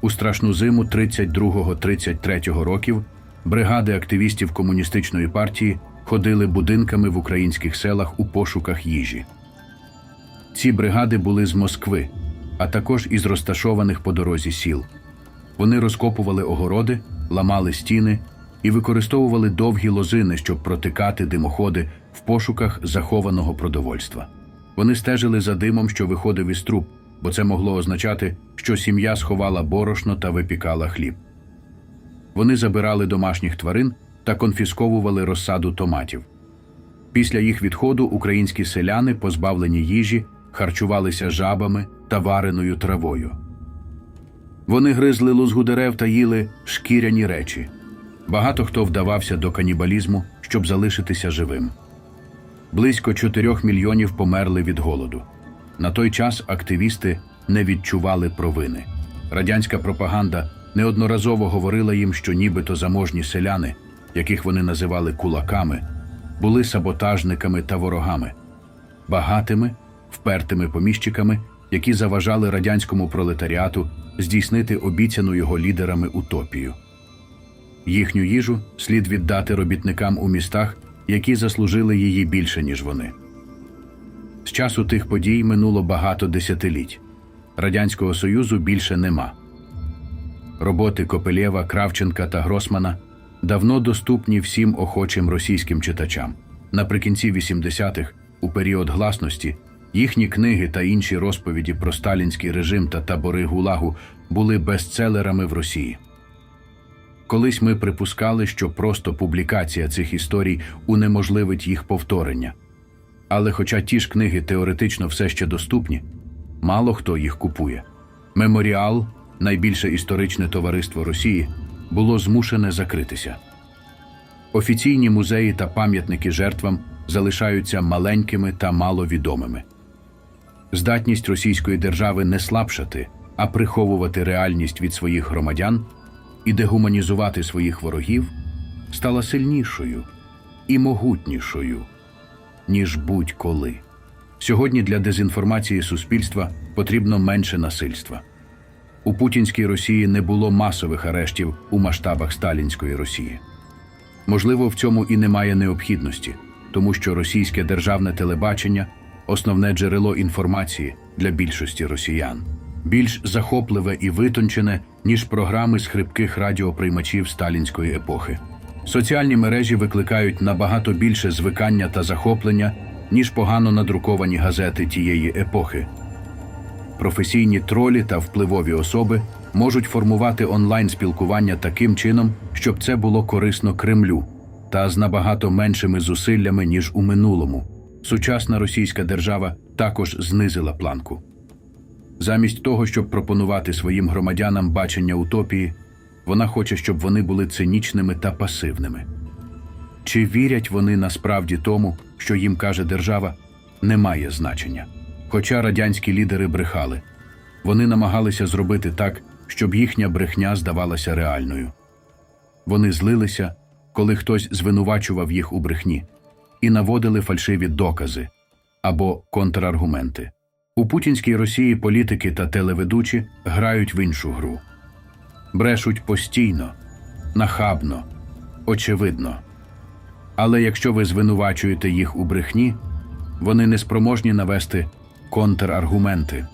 У страшну зиму 32-33 років бригади активістів комуністичної партії ходили будинками в українських селах у пошуках їжі. Ці бригади були з Москви, а також із розташованих по дорозі сіл. Вони розкопували огороди, ламали стіни і використовували довгі лозини, щоб протикати димоходи в пошуках захованого продовольства. Вони стежили за димом, що виходив із труб, бо це могло означати, що сім'я сховала борошно та випікала хліб. Вони забирали домашніх тварин та конфісковували розсаду томатів. Після їх відходу українські селяни, позбавлені їжі, харчувалися жабами та вареною травою. Вони гризли лузгу дерев та їли шкіряні речі. Багато хто вдавався до канібалізму, щоб залишитися живим. Близько 4 мільйонів померли від голоду. На той час активісти не відчували провини. Радянська пропаганда неодноразово говорила їм, що нібито заможні селяни, яких вони називали кулаками, були саботажниками та ворогами, багатими, впертими поміщиками, які заважали радянському пролетаріату здійснити обіцяну його лідерами утопію. Їхню їжу слід віддати робітникам у містах, які заслужили її більше, ніж вони. З часу тих подій минуло багато десятиліть. Радянського Союзу більше нема. Роботи Копелєва, Кравченка та Гросмана давно доступні всім охочим російським читачам. Наприкінці 80-х, у період гласності, їхні книги та інші розповіді про сталінський режим та табори ГУЛАГу були бестселерами в Росії. Колись ми припускали, що просто публікація цих історій унеможливить їх повторення. Але хоча ті ж книги теоретично все ще доступні, мало хто їх купує. Меморіал, найбільше історичне товариство Росії, було змушене закритися. Офіційні музеї та пам'ятники жертвам залишаються маленькими та маловідомими. Здатність російської держави не слабшати, а приховувати реальність від своїх громадян і дегуманізувати своїх ворогів стала сильнішою і могутнішою, ніж будь-коли. Сьогодні для дезінформації суспільства потрібно менше насильства. У путінській Росії не було масових арештів у масштабах сталінської Росії. Можливо, в цьому і немає необхідності, тому що російське державне телебачення основне джерело інформації для більшості росіян, більш захопливе і витончене, ніж програми з хрипких радіоприймачів сталінської епохи. Соціальні мережі викликають набагато більше звикання та захоплення, ніж погано надруковані газети тієї епохи. Професійні тролі та впливові особи можуть формувати онлайн-спілкування таким чином, щоб це було корисно Кремлю, та з набагато меншими зусиллями, ніж у минулому. Сучасна російська держава також знизила планку. Замість того, щоб пропонувати своїм громадянам бачення утопії, вона хоче, щоб вони були цинічними та пасивними. Чи вірять вони насправді тому, що їм каже держава, не має значення. Хоча радянські лідери брехали, вони намагалися зробити так, щоб їхня брехня здавалася реальною. Вони злилися, коли хтось звинувачував їх у брехні, і наводили фальшиві докази або контраргументи. У путінській Росії політики та телеведучі грають в іншу гру. Брешуть постійно, нахабно, очевидно. Але якщо ви звинувачуєте їх у брехні, вони не спроможні навести контраргументи.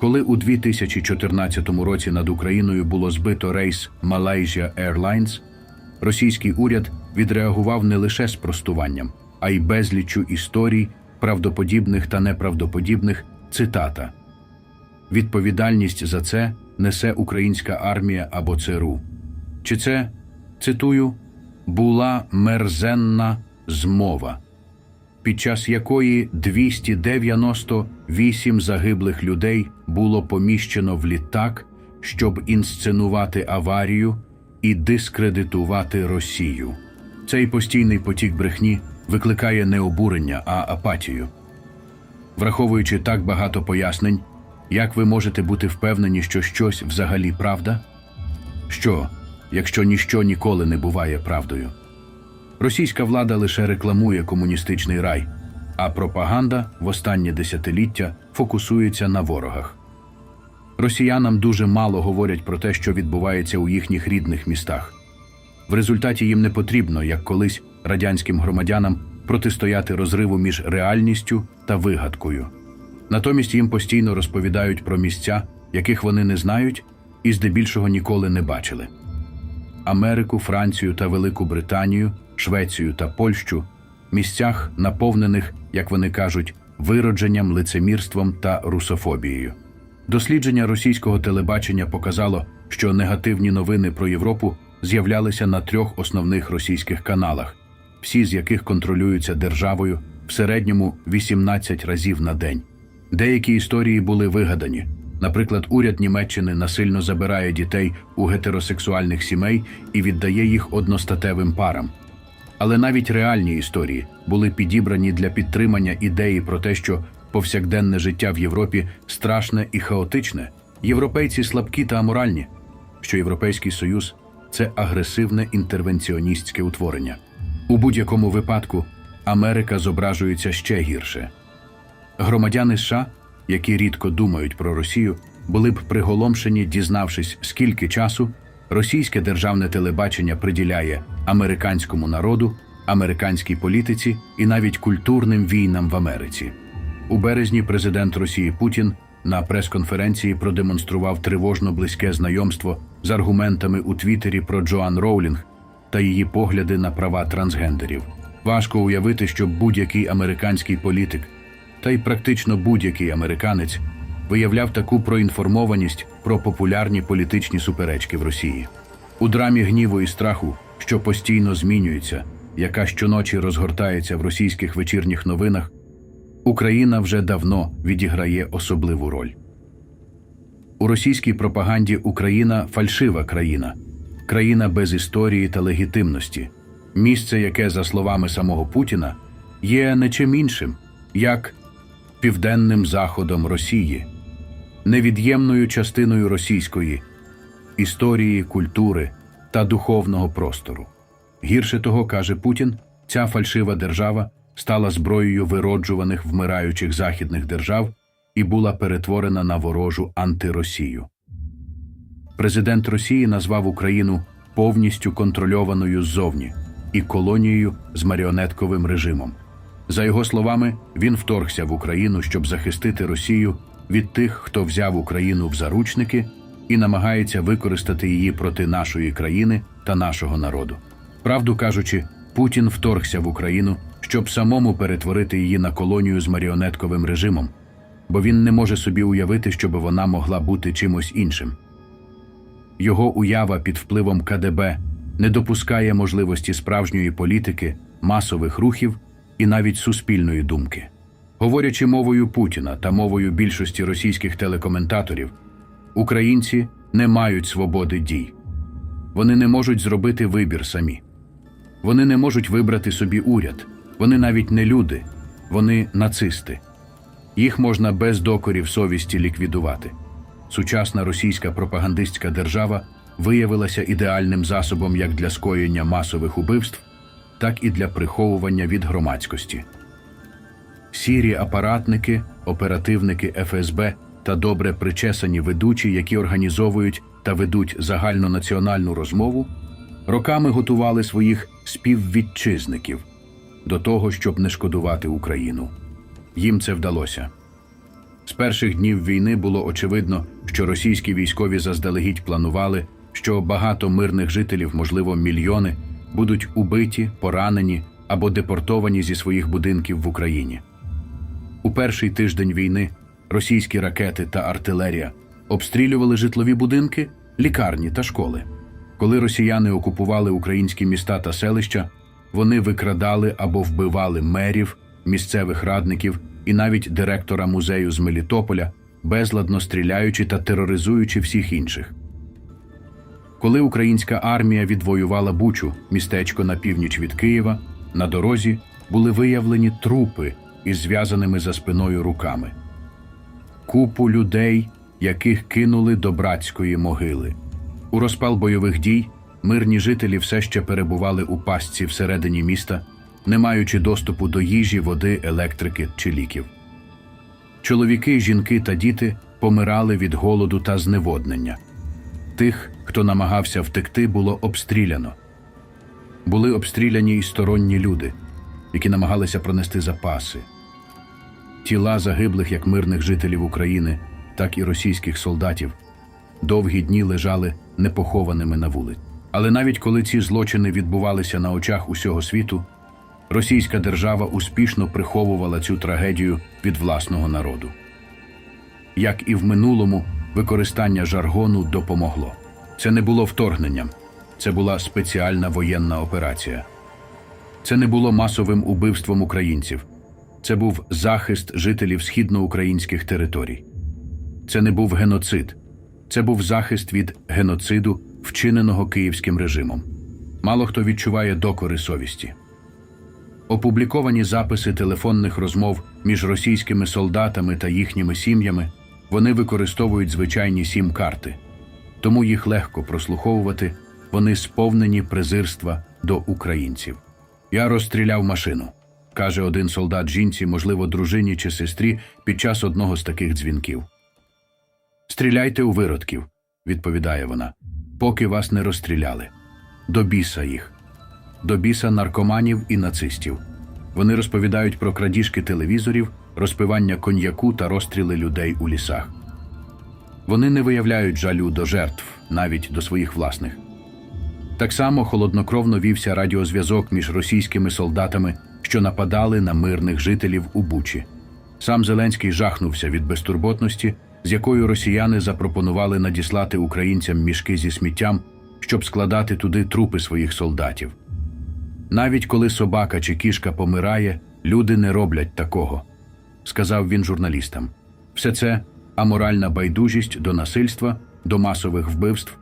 Коли у 2014 році над Україною було збито рейс Malaysia Airlines, російський уряд відреагував не лише спростуванням, а й безліччю історій, правдоподібних та неправдоподібних цитата. Відповідальність за це несе українська армія або ЦРУ. Чи це, цитую, була мерзенна змова, під час якої 298 загиблих людей було поміщено в літак, щоб інсценувати аварію і дискредитувати Росію. Цей постійний потік брехні викликає не обурення, а апатію. Враховуючи так багато пояснень, як ви можете бути впевнені, що щось взагалі правда? Що, якщо ніщо ніколи не буває правдою? Російська влада лише рекламує комуністичний рай, а пропаганда в останнє десятиліття фокусується на ворогах. Росіянам дуже мало говорять про те, що відбувається у їхніх рідних містах. В результаті їм не потрібно, як колись радянським громадянам, протистояти розриву між реальністю та вигадкою. Натомість їм постійно розповідають про місця, яких вони не знають і здебільшого ніколи не бачили. Америку, Францію та Велику Британію, Швецію та Польщу місцях, наповнених, як вони кажуть, виродженням, лицемірством та русофобією. Дослідження російського телебачення показало, що негативні новини про Європу з'являлися на трьох основних російських каналах, всі з яких контролюються державою в середньому 18 разів на день. Деякі історії були вигадані. Наприклад, уряд Німеччини насильно забирає дітей у гетеросексуальних сімей і віддає їх одностатевим парам. Але навіть реальні історії були підібрані для підтримання ідеї про те, що повсякденне життя в Європі страшне і хаотичне, європейці слабкі та аморальні, що Європейський Союз це агресивне інтервенціоністське утворення. У будь-якому випадку Америка зображується ще гірше. Громадяни США, які рідко думають про Росію, були б приголомшені, дізнавшись, скільки часу російське державне телебачення приділяє американському народу, американській політиці і навіть культурним війнам в Америці. У березні президент Росії Путін на прес-конференції продемонстрував тривожно близьке знайомство з аргументами у Твіттері про Джоан Роулінг та її погляди на права трансгендерів. Важко уявити, що будь-який американський політик та й практично будь-який американець виявляв таку проінформованість про популярні політичні суперечки в Росії. У драмі гніву і страху, що постійно змінюється, яка щоночі розгортається в російських вечірніх новинах, Україна вже давно відіграє особливу роль. У російській пропаганді Україна фальшива країна, країна без історії та легітимності, місце, яке, за словами самого Путіна, є не чим іншим, як південним заходом Росії, невід'ємною частиною російської історії, культури та духовного простору. Гірше того, каже Путін, ця фальшива держава стала зброєю вироджуваних вмираючих західних держав і була перетворена на ворожу антиросію. Президент Росії назвав Україну повністю контрольованою ззовні і колонією з маріонетковим режимом. За його словами, він вторгся в Україну, щоб захистити Росію від тих, хто взяв Україну в заручники і намагається використати її проти нашої країни та нашого народу. Правду кажучи, Путін вторгся в Україну, щоб самому перетворити її на колонію з маріонетковим режимом, бо він не може собі уявити, щоб вона могла бути чимось іншим. Його уява під впливом КДБ не допускає можливості справжньої політики, масових рухів і навіть суспільної думки. Говорячи мовою Путіна та мовою більшості російських телекоментаторів, українці не мають свободи дій. Вони не можуть зробити вибір самі. Вони не можуть вибрати собі уряд. Вони навіть не люди, вони нацисти. Їх можна без докорів совісті ліквідувати. Сучасна російська пропагандистська держава виявилася ідеальним засобом як для скоєння масових убивств, так і для приховування від громадськості. Сірі апаратники, оперативники ФСБ та добре причесані ведучі, які організовують та ведуть загальнонаціональну розмову, роками готували своїх співвітчизників до того, щоб не шкодувати Україну. Їм це вдалося. З перших днів війни було очевидно, що російські військові заздалегідь планували, що багато мирних жителів, можливо, мільйони, будуть убиті, поранені або депортовані зі своїх будинків в Україні. У перший тиждень війни російські ракети та артилерія обстрілювали житлові будинки, лікарні та школи. Коли росіяни окупували українські міста та селища, вони викрадали або вбивали мерів, місцевих радників і навіть директора музею з Мелітополя, безладно стріляючи та тероризуючи всіх інших. Коли українська армія відвоювала Бучу, містечко на північ від Києва, на дорозі були виявлені трупи із зв'язаними за спиною руками. Купу людей, яких кинули до братської могили. У розпал бойових дій мирні жителі все ще перебували у пастці всередині міста, не маючи доступу до їжі, води, електрики чи ліків. Чоловіки, жінки та діти помирали від голоду та зневоднення. Тих, хто намагався втекти, було обстріляно. Були обстріляні й сторонні люди, які намагалися пронести запаси. Тіла загиблих як мирних жителів України, так і російських солдатів довгі дні лежали непохованими на вулиці. Але навіть коли ці злочини відбувалися на очах усього світу, російська держава успішно приховувала цю трагедію від власного народу. Як і в минулому, використання жаргону допомогло. Це не було вторгненням, це була спеціальна воєнна операція. Це не було масовим убивством українців, це був захист жителів східноукраїнських територій. Це не був геноцид, це був захист від геноциду, вчиненого київським режимом. Мало хто відчуває докори совісті. Опубліковані записи телефонних розмов між російськими солдатами та їхніми сім'ями вони використовують звичайні сім-карти, тому їх легко прослуховувати, вони сповнені презирства до українців. Я розстріляв машину, каже один солдат жінці, можливо, дружині чи сестрі, під час одного з таких дзвінків. Стріляйте у виродків, відповідає вона, поки вас не розстріляли. До біса їх, до біса наркоманів і нацистів. Вони розповідають про крадіжки телевізорів, розпивання коньяку та розстріли людей у лісах. Вони не виявляють жалю до жертв, навіть до своїх власних. Так само холоднокровно вівся радіозв'язок між російськими солдатами, що нападали на мирних жителів у Бучі. Сам Зеленський жахнувся від безтурботності, з якою росіяни запропонували надіслати українцям мішки зі сміттям, щоб складати туди трупи своїх солдатів. Навіть коли собака чи кішка помирає, люди не роблять такого, сказав він журналістам. Все це аморальна байдужість до насильства, до масових вбивств,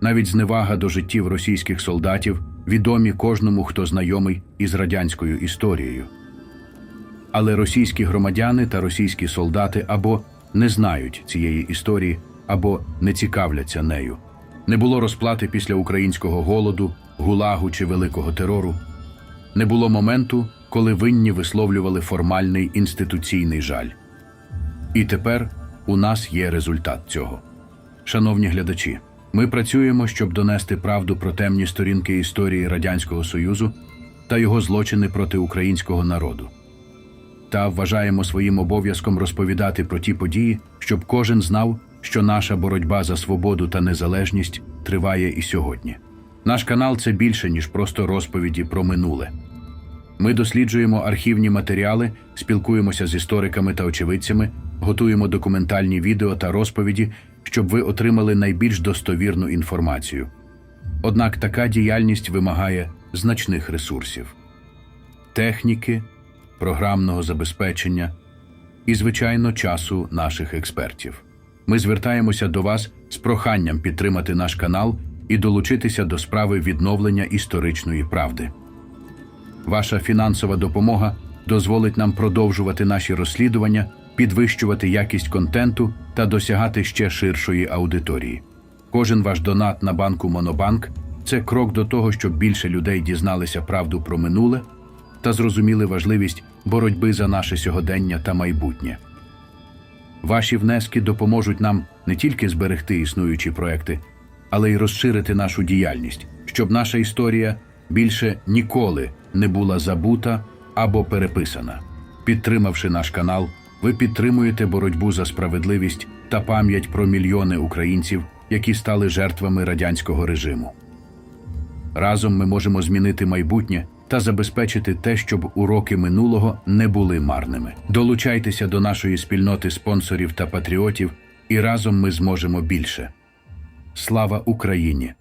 навіть зневага до життів російських солдатів, відомі кожному, хто знайомий із радянською історією. Але російські громадяни та російські солдати або не знають цієї історії, або не цікавляться нею. Не було розплати після українського голоду, гулагу чи великого терору. Не було моменту, коли винні висловлювали формальний інституційний жаль. І тепер у нас є результат цього. Шановні глядачі, ми працюємо, щоб донести правду про темні сторінки історії Радянського Союзу та його злочини проти українського народу. Та вважаємо своїм обов'язком розповідати про ті події, щоб кожен знав, що наша боротьба за свободу та незалежність триває і сьогодні. Наш канал це більше, ніж просто розповіді про минуле. Ми досліджуємо архівні матеріали, спілкуємося з істориками та очевидцями, готуємо документальні відео та розповіді, щоб ви отримали найбільш достовірну інформацію. Однак така діяльність вимагає значних ресурсів техніки, програмного забезпечення і, звичайно, часу наших експертів. Ми звертаємося до вас з проханням підтримати наш канал і долучитися до справи відновлення історичної правди. Ваша фінансова допомога дозволить нам продовжувати наші розслідування, підвищувати якість контенту та досягати ще ширшої аудиторії. Кожен ваш донат на банку Монобанк це крок до того, щоб більше людей дізналися правду про минуле та зрозуміли важливість боротьби за наше сьогодення та майбутнє. Ваші внески допоможуть нам не тільки зберегти існуючі проекти, але й розширити нашу діяльність, щоб наша історія більше ніколи не була забута або переписана. Підтримавши наш канал, ви підтримуєте боротьбу за справедливість та пам'ять про мільйони українців, які стали жертвами радянського режиму. Разом ми можемо змінити майбутнє та забезпечити те, щоб уроки минулого не були марними. Долучайтеся до нашої спільноти спонсорів та патріотів, і разом ми зможемо більше. Слава Україні!